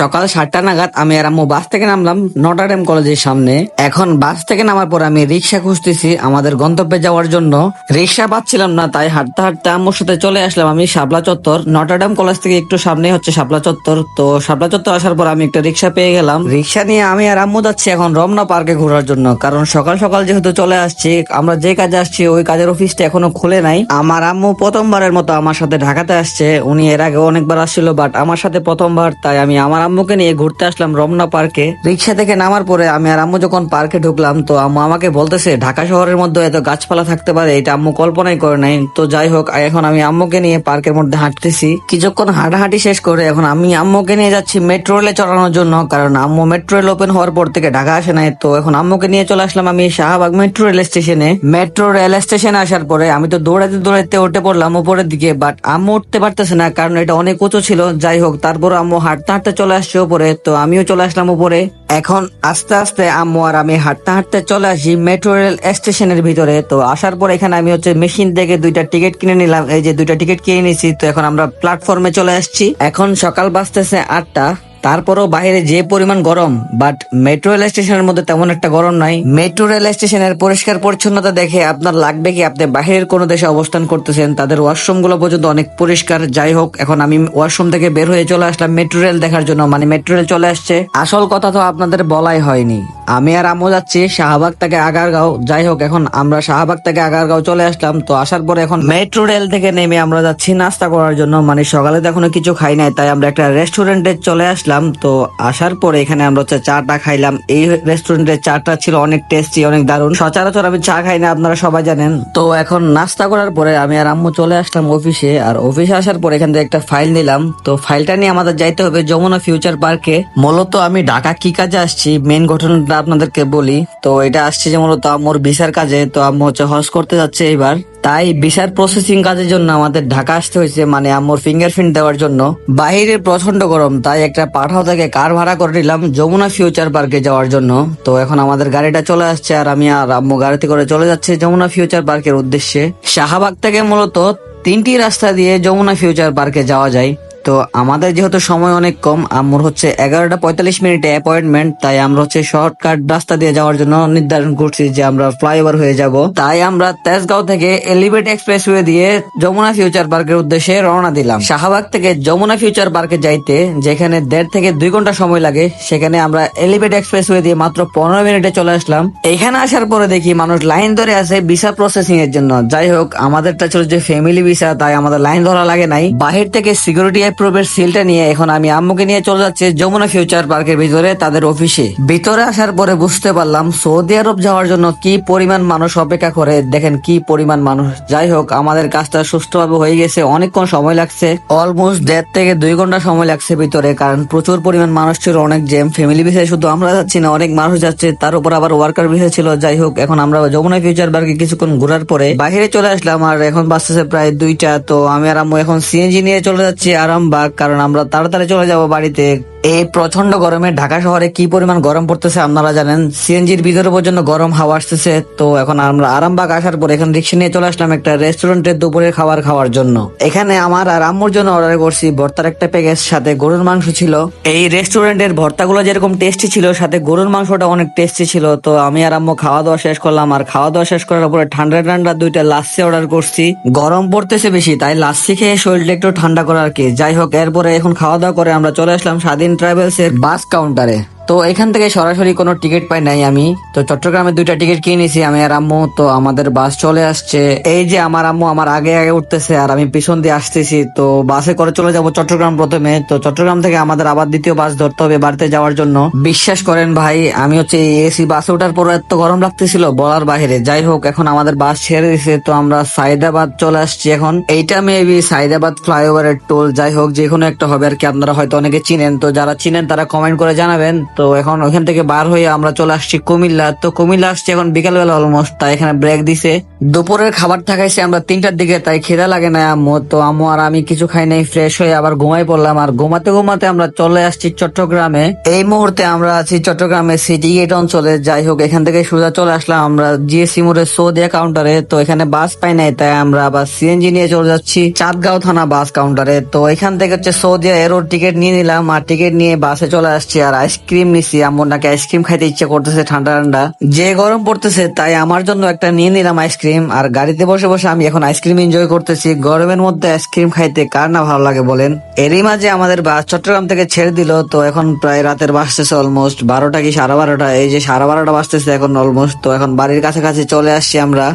সকাল সাতটা নাগাদ আমি আর আম্মু বাস থেকে নামলাম নটারডেম কলেজের সামনে। এখন বাস থেকে নামার পর আমি রিক্সা খুঁজতেছি আমাদের গন্তব্যে যাওয়ার জন্য। রিক্সা পাচ্ছিলাম না, তাই হাঁটতে হাঁটতে আম্মুর সাথে চলে আসলাম আমি শাপলা চত্বর। নটারডেম কলেজ থেকে একটু সামনে হচ্ছে শাপলা চত্বর। তো শাপলা চত্বর আসার পর আমি একটা রিক্সা পেয়ে গেলাম। রিক্সা নিয়ে আমি আর আম্মু যাচ্ছি এখন রমনা পার্কে ঘোরার জন্য। কারণ সকাল সকাল যেহেতু চলে আসছি, আমরা যে কাজে আসছি ওই কাজের অফিসটা এখনও খুলে নাই। আমার আম্মু প্রথমবারের মতো আমার সাথে ঢাকাতে আসছে। উনি এর আগে অনেকবার আসছিল বাট আমার সাথে প্রথমবার, তাই আমি আমার আম্মুকে নিয়ে ঘুরতে আসলাম রমনা পার্কে। রিক্সা থেকে নামার পরে আমি আর আম্মু যখন পার্কে ঢুকলাম, তো আম্মু আমাকে বলতেছে, ঢাকা শহরের মধ্যে এত গাছপালা থাকতে পারে, এটা আম্মু কল্পনাই করে নাই। তো যাই হোক এখন আমি আম্মুকে নিয়ে পার্কের মধ্যে হাঁটতেছি। কিছুক্ষণ হাঁটাহাঁটি শেষ করে এখন আমি আম্মুকে নিয়ে যাচ্ছি মেট্রো রেলে চড়ানোর জন্য, কারণ আম্মু মেট্রো রেল ওপেন হওয়ার পর থেকে ঢাকা আসে নাই। তো এখন আম্মুকে নিয়ে চলে আসলাম আমি শাহবাগ মেট্রো রেল স্টেশনে মেট্রো রেল স্টেশনে আসার পরে আমি তো দৌড়াতে দৌড়াতে উঠে পড়লাম উপরের দিকে বাট আম্মু উঠতে পারতেছে না, কারণ এটা অনেক উঁচু ছিল। যাই হোক তারপর আম্মু হাঁটতে হাঁটতে চলে আসছে উপরে, তো আমিও চলে আসলাম উপরে। এখন আস্তে আস্তে আম্মু আর আমি হাঁটতে হাঁটতে চলে আসি মেট্রো রেল স্টেশনের ভিতরে। তো আসার পর এখানে আমি হচ্ছে মেশিন থেকে দুইটা টিকিট কিনে নিলাম। এই যে দুইটা টিকিট কিনে নিয়েছি, তো এখন আমরা প্ল্যাটফর্মে চলে আসছি। এখন সকাল বাজতেছে আটটা। তারপরও বাইরে যে পরিমাণ গরম বাট মেট্রো রেল স্টেশনের মধ্যে তেমন একটা গরম নাই। মেট্রো রেল স্টেশনের পরিষ্কার পরিচ্ছন্নতা দেখে আপনার লাগবে কি আপনি বাইরের কোনো দেশে অবস্থান করতেছেন, তাদের ওয়াশরুমগুলো পর্যন্ত অনেক পরিষ্কার। যাই হোক, এখন আমি ওয়াশরুম থেকে বের হয়ে চলে আসলাম মেট্রো রেল দেখার জন্য মানে মেট্রো রেল চলে আসছে। আসল কথা তো আপনাদের বলাই হয়নি। আমি আর আমও যাচ্ছি শাহবাগ থেকে আগারগাঁও। যাই হোক, এখন আমরা শাহবাগ থেকে আগারগাঁও চলে আসলাম। তো আসার পরে এখন মেট্রো রেল থেকে নেমে আমরা যাচ্ছি নাস্তা করার জন্য। মানে সকালে তো এখনও কিছু খাই নাই, তাই আমরা একটা রেস্টুরেন্টে চলে আসলাম। তো আসার পরে এখানে আমরা হচ্ছে চাটা খাইলাম। এই রেস্টুরেন্টের চাটা ছিল অনেক টেস্টি অনেক দারুণ। সচরাচর আমি চা খাই না, আপনারা সবাই জানেন। তো এখন নাস্তা করার পরে আমি আর আম্মু চলে আসলাম অফিসে আর অফিসে আসার পরে এখান থেকে একটা ফাইল নিলাম। তো ফাইলটা নিয়ে আমাদের যাইতে হবে যমুনা ফিউচার পার্কে মূলত আমি ঢাকা কি কাজে আসছি মেন ঘটনাটা আপনাদেরকে বলি। তো এটা আসছে যে মূলত আম্মুর ভিসার কাজে, তো আম্মু হচ্ছে হজ করতে যাচ্ছে এইবার। তাই ভিসার প্রসেসিং কাজের জন্য আমাদের ঢাকা আসতে হয়েছে মানে আমার ফিঙ্গারপ্রিন্ট দেওয়ার জন্য। বাহিরে প্রচণ্ড গরম, তাই একটা পাঠাও থেকে কার ভাড়া করে নিলাম? যমুনা ফিউচার পার্কে যাওয়ার জন্য। তো এখন আমাদের গাড়িটা চলে আসছে আর আমি আর আম্মু গাড়িতে করে চলে যাচ্ছে যমুনা ফিউচার পার্কের উদ্দেশ্যে। শাহাবাগ থেকে মূলত তিনটি রাস্তা দিয়ে যমুনা ফিউচার পার্কে যাওয়া যায়। তো আমাদের যেহেতু সময় অনেক কম, আম্মুর হচ্ছে এগারোটা পঁয়তাল্লিশ মিনিটে অ্যাপয়েন্টমেন্ট তাই আমরা হচ্ছে শর্টকাট রাস্তা দিয়ে যাওয়ার জন্য নির্ধারণ করছি যে আমরা ফ্লাইওভার হয়ে যাব। তাই আমরা তেজগাঁও থেকে এলিভেট এক্সপ্রেস এক্সপ্রেসওয়ে দিয়ে যমুনা ফিউচার পার্কের উদ্দেশ্যে রওনা দিলাম। শাহবাগ থেকে যমুনা ফিউচার পার্কে যাইতে, যেখানে দেড় থেকে দুই ঘণ্টা সময় লাগে, সেখানে আমরা এলিভেট এক্সপ্রেসওয়ে দিয়ে মাত্র পনেরো মিনিটে চলে আসলাম। এখানে আসার পরে দেখি মানুষ লাইন ধরে আছে ভিসা প্রসেসিং এর জন্য। যাই হোক, আমাদেরটা ছিল যে ফ্যামিলি ভিসা তাই আমাদের লাইন ধরা লাগে নাই। বাহির থেকে সিকিউরিটি অ্যাপ্রুভের সিলটা নিয়ে এখন আমি আম্মুকে নিয়ে চলে যাচ্ছি যমুনা ফিউচার পার্কের ভিতরে তাদের অফিসে। ভিতরে আসার পরে বুঝতে পারলাম সৌদি আরব যাওয়ার জন্য কি পরিমাণ মানুষ অপেক্ষা করে। দেখেন কি পরিমাণ মানুষ। যাই হোক, আমাদের কাজটা সুষ্ঠুভাবে হয়ে গেছে। অনেকক্ষণ সময় লাগছে। অলমোস্ট দেড় থেকে দুই ঘণ্টা সময় লাগছে ভিতরে, কারণ প্রচুর পরিমাণ মানুষ ছিল, অনেক জেম ফ্যামিলি বিষয়ে শুধু আমরা যাচ্ছি না, অনেক মানুষ যাচ্ছে। তার উপর আবার ওয়ার্কার বিষয় ছিল। যাই হোক, এখন আমরা যমুনা ফিউচার পার্কে কিছুক্ষণ ঘোরার পরে বাইরে চলে আসলাম, আর এখন বাঁচতেছে প্রায় দুইটা। তো আমি আর আম্মু এখন সিএনজি নিয়ে চলে যাচ্ছি। আরামবাগ কারণ আমরা তাড়াতাড়ি চলে যাব বাড়িতে এই প্রচণ্ড গরমে ঢাকা শহরে কি পরিমাণ গরম পড়তেছে আপনারা জানেন? সিএনজির ভিতরে পর্যন্ত গরম হাওয়া আসতেছে। তো এখন আমরা আরামবাগ আসার পর এখন রিক্সা নিয়ে চলে আসলাম একটা রেস্টুরেন্টের দুপুরে খাবার খাওয়ার জন্য। এখানে আমার আর আম্মুর জন্য অর্ডার করছি ভর্তার একটা প্যাকেজ সাথে গরুর মাংস ছিল। এই রেস্টুরেন্টের ভর্তাগুলো যেরকম টেস্টি ছিল, সাথে গরুর মাংসটা অনেক টেস্টি ছিল। তো আমি আর আম্মু খাওয়া দাওয়া শেষ করলাম। আর খাওয়া দাওয়া শেষ করার পরে ঠান্ডা ঠান্ডা দুইটা লাচ্ছি অর্ডার করছি। গরম পড়তেছে বেশি, তাই লাচ্ছি খেয়ে শরীরটা একটু ঠান্ডা করা আর কি। যাই হোক, এরপরে এখন খাওয়া দাওয়া করে আমরা চলে আসলাম স্বাধীন ট্রাভেলস এর বাস কাউন্টারে তো এখান থেকে সরাসরি কোনো টিকিট পাই নাই আমি। তো চট্টগ্রামে দুইটা টিকিট কিনে নিয়েছি আমি আর আম্মু। তো আমাদের বাস চলে আসছে। এই যে আমার আম্মু আমার আগে আগে উঠতেছে আর আমি পিছন দিয়ে আসতেছি। তো বাসে করে চলে যাব চট্টগ্রাম প্রথমে। তো চট্টগ্রাম থেকে আমাদের আবার দ্বিতীয় বাস ধরতে হবে বাড়িতে যাওয়ার জন্য। বিশ্বাস করেন ভাই, আমি হচ্ছে এসি বাসে ওঠার পর এত গরম লাগতেছিল বলার বাইরে যাই হোক, এখন আমাদের বাস ছেড়ে দিছে। তো আমরা সাইদাবাদ চলে আসছি এখন। এইটা মেবি সাইদাবাদ ফ্লাইওভারের টোল যাই হোক যে কোনো একটা হবে আর কি। আপনারা হয়তো অনেকে চিনেন। তো যারা চিনেন তারা কমেন্ট করে জানাবেন। তো এখন ওইখান থেকে বার হয়ে আমরা চলে আসছি কুমিল্লা। তো কুমিল্লা আসছি এখন বিকালবেলা অলমোস্ট তাই এখানে ব্রেক দিছে। দুপুরের খাবার থাকাইছে আমরা তিনটার দিকে, তাই খিদা লাগে না আম্মু। তো আম্মু আর আমি কিছু খাই নাই ফ্রেশ হয়ে আবার ঘুমাই পড়লাম। আর ঘুমাতে ঘুমাতে আমরা চলে আসছি চট্টগ্রামে। এই মুহূর্তে আমরা আছি চট্টগ্রামে সিটি গেট অঞ্চলে। যাই হোক, এখান থেকে সোজা চলে আসলাম আমরা জিএসসি মোড়ের সৌদিয়া কাউন্টারে তো এখানে বাস পাই নাই, তাই আমরা আবার সিএনজি নিয়ে চলে যাচ্ছি চাঁদগাঁও থানা বাস কাউন্টারে তো এখান থেকে হচ্ছে সৌদিয়া এরোর টিকিট নিয়ে নিলাম। আর টিকিট নিয়ে বাসে চলে আসছি আর আইসক্রিম নিছি আমার নাকি আইসক্রিম খাইতে ইচ্ছে করতেছে, ঠান্ডা ঠান্ডা। যে গরম পড়তেছে, তাই আমার জন্য একটা নিয়ে নিলাম আইসক্রিম আর গাড়িতে বসে বসে আমি এখন আইসক্রিম এনজয় করতেছি। গরমের মধ্যে আইসক্রিম খাইতে কার না ভালো লাগে বলেন? এরই মাঝে আমাদের বাস চট্টগ্রাম থেকে ছেড়ে দিল, তো এখন প্রায় রাতের বাসতেছে অলমোস্ট বারোটা কি সাড়ে বারোটা? এই যে সাড়ে বারোটা বাজতেছে এখন অলমোস্ট তো এখন বাড়ির কাছাকাছি চলে আসছি আমরা।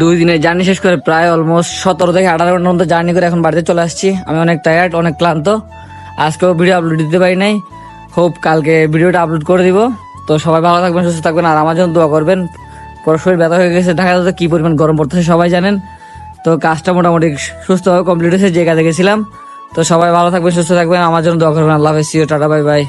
দুই দিনের জার্নি শেষ করে প্রায় অলমোস্ট সতেরো থেকে আঠারো ঘণ্টার মতো জার্নি করে এখন বাড়িতে চলে আসছি। আমি অনেক টায়ার্ড অনেক ক্লান্ত। আজকেও ভিডিও আপলোড দিতে পারি নাই। হোপ কালকে ভিডিওটা আপলোড করে দিব। তো সবাই ভালো থাকবেন, সুস্থ থাকবেন, আর আমার জন্য দোয়া করবেন। পর শরীর ব্যথা হয়ে গেছে ঢাকাতে তো কী পরিমাণ গরম পড়তেছে, সবাই জানেন। তো কাজটা মোটামুটি সুস্থভাবে কমপ্লিট হয়েছে, যে কাজে গেছিলাম। তো সবাই ভালো থাকবেন, সুস্থ থাকবেন, আমার জন্য দোয়া করবেন। আল্লাহ সিও টাটা বাই বাই